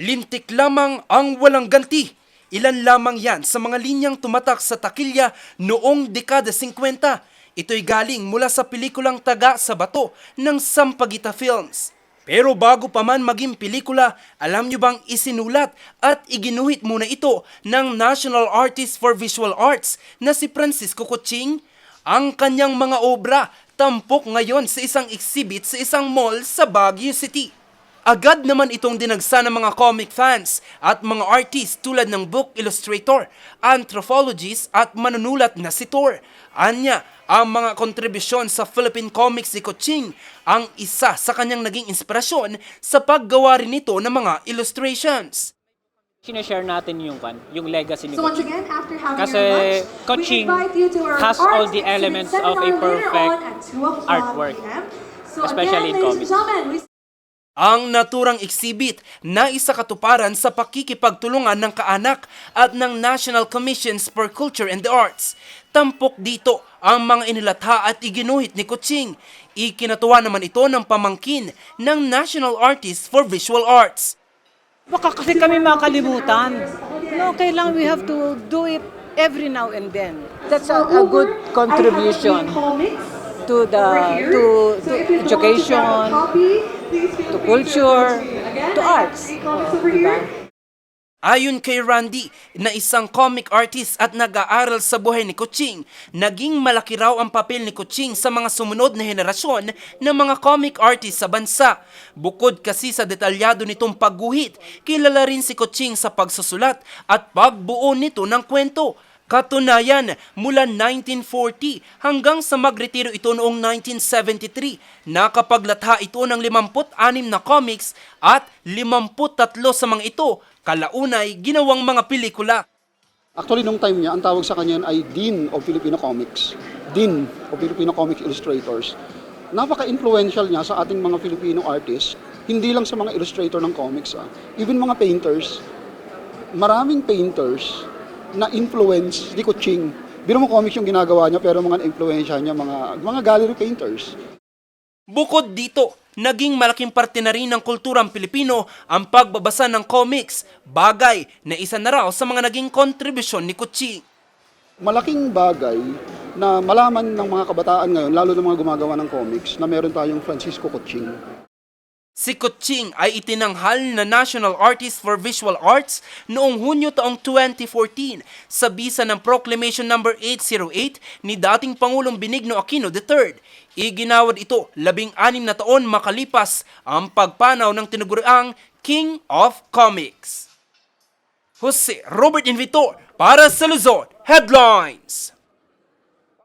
Lintik lamang ang walang ganti. Ilan lamang yan sa mga linyang tumatak sa takilya noong dekada 50. Ito'y galing mula sa pelikulang Taga sa Bato ng Sampaguita Films. Pero bago pa man maging pelikula, alam nyo bang isinulat at iginuhit muna ito ng National Artist for Visual Arts na si Francisco Kuching? Ang kanyang mga obra tampok ngayon sa isang exhibit sa isang mall sa Baguio City. Agad naman itong dinagsa ng mga comic fans at mga artist tulad ng book illustrator, anthropologist at manunulat na si Tor. Anya, ang mga kontribusyon sa Philippine comics ni Kuching ang isa sa kanyang naging inspirasyon sa paggawa rin nito ng mga illustrations. sinashare natin yung kan, yung legacy ni So once again, after having Kasi your lunch, coaching has all the elements of a perfect on at 2 o'clock artwork. So Especially in again, ladies comics. Ang naturang exhibit na isa katuparan sa pakikipagtulungan ng kaanak at ng National Commissions for Culture and the Arts. Tampok dito ang mga inilatha at iginuhit ni Kuching. Ikinatuwa naman ito ng pamangkin ng National Artist for Visual Arts. Baka kasi kami makalimutan. No, kailangan we have to do it every now and then. That's a, a good contribution to the to, to education, to culture, to arts. Diba? here. Ayon kay Randy, na isang comic artist at nag-aaral sa buhay ni Kuching, naging malaki raw ang papel ni Kuching sa mga sumunod na henerasyon ng mga comic artist sa bansa. Bukod kasi sa detalyado nitong pagguhit, kilala rin si Kuching sa pagsusulat at pagbuo nito ng kwento. Katunayan, mula 1940 hanggang sa magretiro ito noong 1973, nakapaglatha ito ng 56 na comics at 53 sa mga ito kalaunay ginawang mga pelikula. Actually, nung time niya, ang tawag sa kanya ay Dean of Filipino Comics. Dean of Filipino Comics Illustrators. Napaka-influential niya sa ating mga Filipino artists, hindi lang sa mga illustrator ng comics, ah. even mga painters. Maraming painters na influence ni Kuching. Biro mo comics yung ginagawa niya, pero mga influensya niya, mga, mga gallery painters. Bukod dito, naging malaking parte na rin ng kulturang Pilipino ang pagbabasa ng comics, bagay na isa na raw sa mga naging kontribusyon ni Kuching. malaking bagay na malaman ng mga kabataan ngayon, lalo ng mga gumagawa ng comics, na meron tayong Francisco Kuching. Si Kuching ay itinanghal na National Artist for Visual Arts noong Hunyo taong 2014 sa bisa ng Proclamation No. 808 ni dating Pangulong Benigno Aquino III. Iginawad ito labing anim na taon makalipas ang pagpanaw ng tinaguriang King of Comics. Jose Robert Invitor para sa Luzon Headlines.